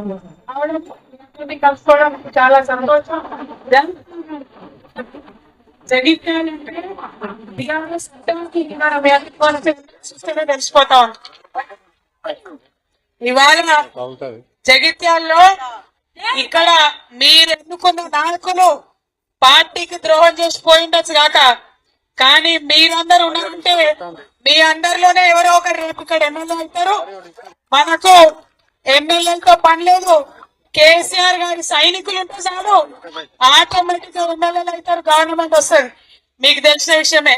మీతోటి కలుసుకోవడం చాలా సంతోషం. జన్- జగిత్యాల అంటే బీఆర్ఎస్ అంటే మన వ్యాధిత్వానికి చూస్తేనే తెలిసిపోతా ఉంది. ఇవాళ జగిత్యాల్లో ఇక్కడ మీరు ఎన్నుకున్న నాయకులు పార్టీకి ద్రోహం చేసి పోయిండొచ్చు కాక. కానీ మీరందరూ ఉన్నారంటే మీ అందరిలోనే ఎవరో ఒకరు రేపు ఇక్కడ ఎమ్మెల్యే అవుతారు. మనకు ఎమ్మెల్యేలతో పని లేదు. కేసీఆర్ గారి సైనికులు ఉంటే చాలు ఆటోమేటిక్గా ఎమ్మెల్యేలు అవుతారు గవర్నమెంట్ వస్తుంది. మీకు తెలిసిన విషయమే.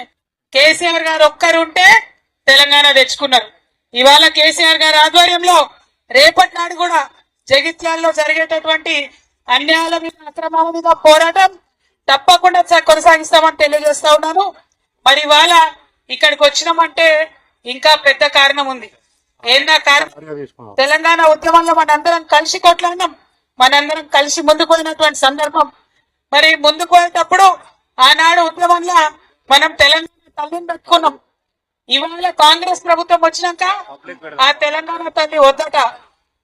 కేసీఆర్ గారు ఒక్కరు ఉంటే తెలంగాణ తెచ్చుకున్నారు. ఇవాళ కేసీఆర్ గారి ఆధ్వర్యంలో రేపటి నాడు కూడా జగిత్యాల్లో జరిగేటటువంటి అన్యాయాల మీద అక్రమాల మీద పోరాటం తప్పకుండా కొనసాగిస్తామని తెలియజేస్తా ఉన్నాను. మరి ఇవాళ ఇక్కడికి వచ్చినామంటే ఇంకా పెద్ద కారణం ఉంది. ఏందా కారణం? తెలంగాణ ఉద్యమంలో మనందరం కలిసి కొట్లాడినాం. మనందరం కలిసి ముందుకు పోయినటువంటి సందర్భం. మరి ముందుకు పోయేటప్పుడు ఆనాడు ఉద్యమంలో మనం తెలంగాణ తల్లిని పెట్టుకున్నాం. ఇవాళ కాంగ్రెస్ ప్రభుత్వం వచ్చినాక ఆ తెలంగాణ తల్లి వద్దట.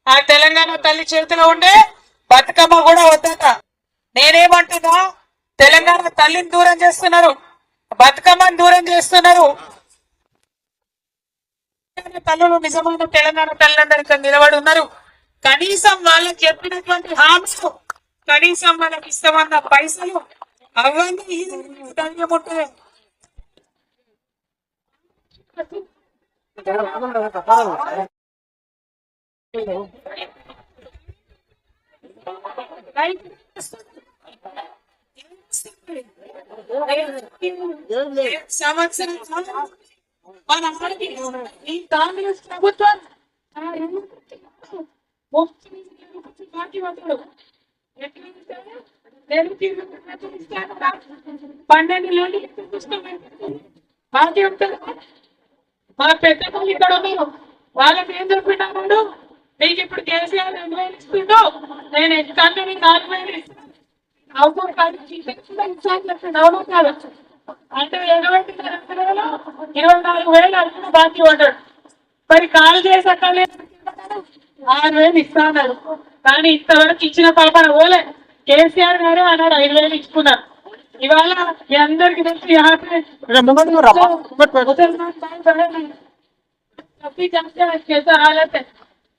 ఆ తెలంగాణ తల్లి చేతిలో ఉండే బతుకమ్మ కూడా వద్దట. నేనేమంటున్నా? తెలంగాణ తల్లిని దూరం చేస్తున్నారు. బతుకమ్మని దూరం చేస్తున్నారు. తల్లులు నిజమైన తెలంగాణ తల్లిదండ్రులు ఇక్కడ నిలబడి ఉన్నారు. కనీసం వాళ్ళకి చెప్పినటువంటి హామీలు కనీసం వాళ్ళకి ఇస్తామన్న పైసలు అవన్నీ ఈ ధైర్యం ఉంటే. సంవత్సరం మన ఈ కాంగ్రెస్ ప్రభుత్వం పన్నెండు బాకీ ఉంటుంది మా పెద్ద తల్లి ఇక్కడ ఉన్నారు వాళ్ళకి ఏం చెప్పినాడు? మీకు ఇప్పుడు కేసీఆర్ రెండు వేలు ఇస్తుందో నేను ఎక్కడ నాలుగు వేలు ఇస్తాను. అవును కానీ అవును కాదు. అంటే ఎటువంటి ఇరవై నాలుగు వేలు అడుగున బాకీ పడ్డాడు మరి కాల్ చేసి అక్కడ ఆరు వేలు ఇస్తాడు కానీ ఇంతవరకు ఇచ్చిన పాపన పోలే కేసీఆర్ గారు అన్నాడు ఐదు వేలు ఇచ్చుకున్నారు ఇవాళ మీ అందరికి తెలిసి यहाँ पे मुसलमान भाई बहन हैं। काफी जानते हैं कैसा हालत है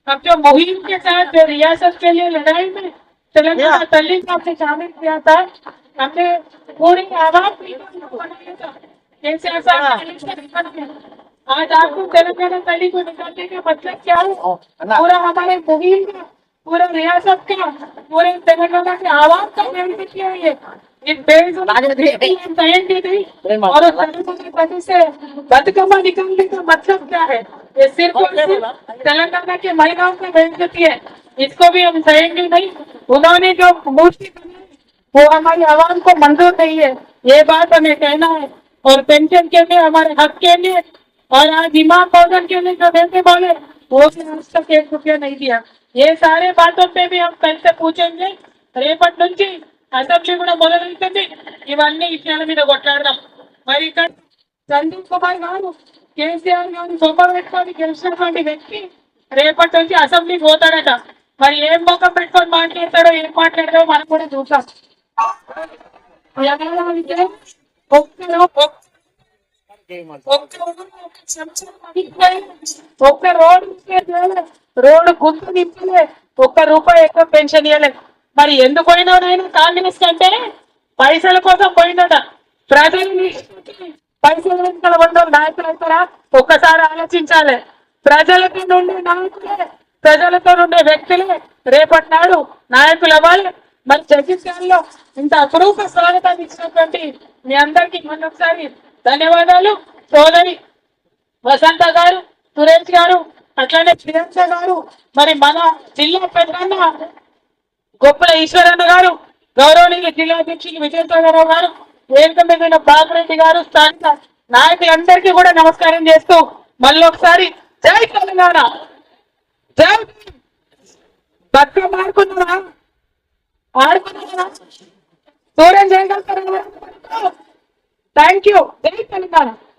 अब जो मुहिम के साथ रियासत के लिए लड़ाई में तेलंगाना तल्लीम का आपने शामिल किया था हमने पूरी आवाज़ कैसे ऐसा आज आपको तेलंगाना तली को निकालने का मतलब क्या है? पूरा हमारे मुहिम का पूरा रियासत का पूरे तेलंगाना के आवाज़ का निर्णय किया है ये और से बदकमा निकालने का मतलब क्या है? ये सिर्फ़ और सिर्फ़ तेलंगाना के महिलाओं का बेइज्जती है। इसको भी हम सहेंगे नहीं। उन्होंने जो मूर्ति वो हमारी आवाम को मंजूर नहीं है ये बात हमें कहना है और पेंशन के लिए हमारे हक के लिए और आज इमाम भोजन के लिए जो देते बोले वो भी आज तक एक रुपया नहीं दिया ये सारे बातों पे भी हम कल से पूछेंगे రేపటి నుంచి అసెంబ్లీ కూడా మొదలవుతుంది ఇవన్నీ విషయాల మీద కొట్లాడదాం మరి ఇక్కడ సందీప్ కుమార్ గారు కేసీఆర్ గారు సొమ్మ పెట్టుకొని గెలిచినటువంటి వ్యక్తి రేపటి నుంచి అసెంబ్లీకి పోతాడట మరి ఏం ముఖం పెట్టుకొని మాట్లాడతాడో ఏం మాట్లాడతాడో మనం కూడా చూద్దాం ఎలాగైతే ఒక్కరు ఒక్క రోడ్డు రోడ్డు గుంత నింపలే ఒక్క రూపాయి ఎక్కువ పెన్షన్ ఇవ్వలేదు మరి ఎందుకు పోయినావు నాయన కాంగ్రెస్ అంటే పైసల కోసం పోయినట ప్రజల్ని పైసలు వెనుకల ఉన్న నాయకులు అవుతారా ఒక్కసారి ఆలోచించాలి. ప్రజలతో నుండే నాయకులే ప్రజలతో ఉండే వ్యక్తులే రేపటి నాడు నాయకులు అవ్వాలి మరి జగిత్యాలలో ఇంత అపురూప స్వాగతాన్ని ఇచ్చినటువంటి మీ అందరికీ మరొకసారి ధన్యవాదాలు. సోదరి వసంత గారు సురేష్ గారు అట్లానే ప్రియాంక గారు మరి మన జిల్లా పెద్దన్న గొప్పల ఈశ్వరన్న గారు గౌరవనీయులు జిల్లా అధ్యక్షులు విజయసాగరరావు గారు వేదిక మీద ఉన్న గారు స్థానిక నాయకులందరికీ కూడా నమస్కారం చేస్తూ మళ్ళీ ఒకసారి జై తెలంగాణ. జై బతుకమ్మ మార్కున్నారా ఆడుకున్నారా దూరం చేయగలుగుతారా థ్యాంక్ యూ జై తెలంగాణ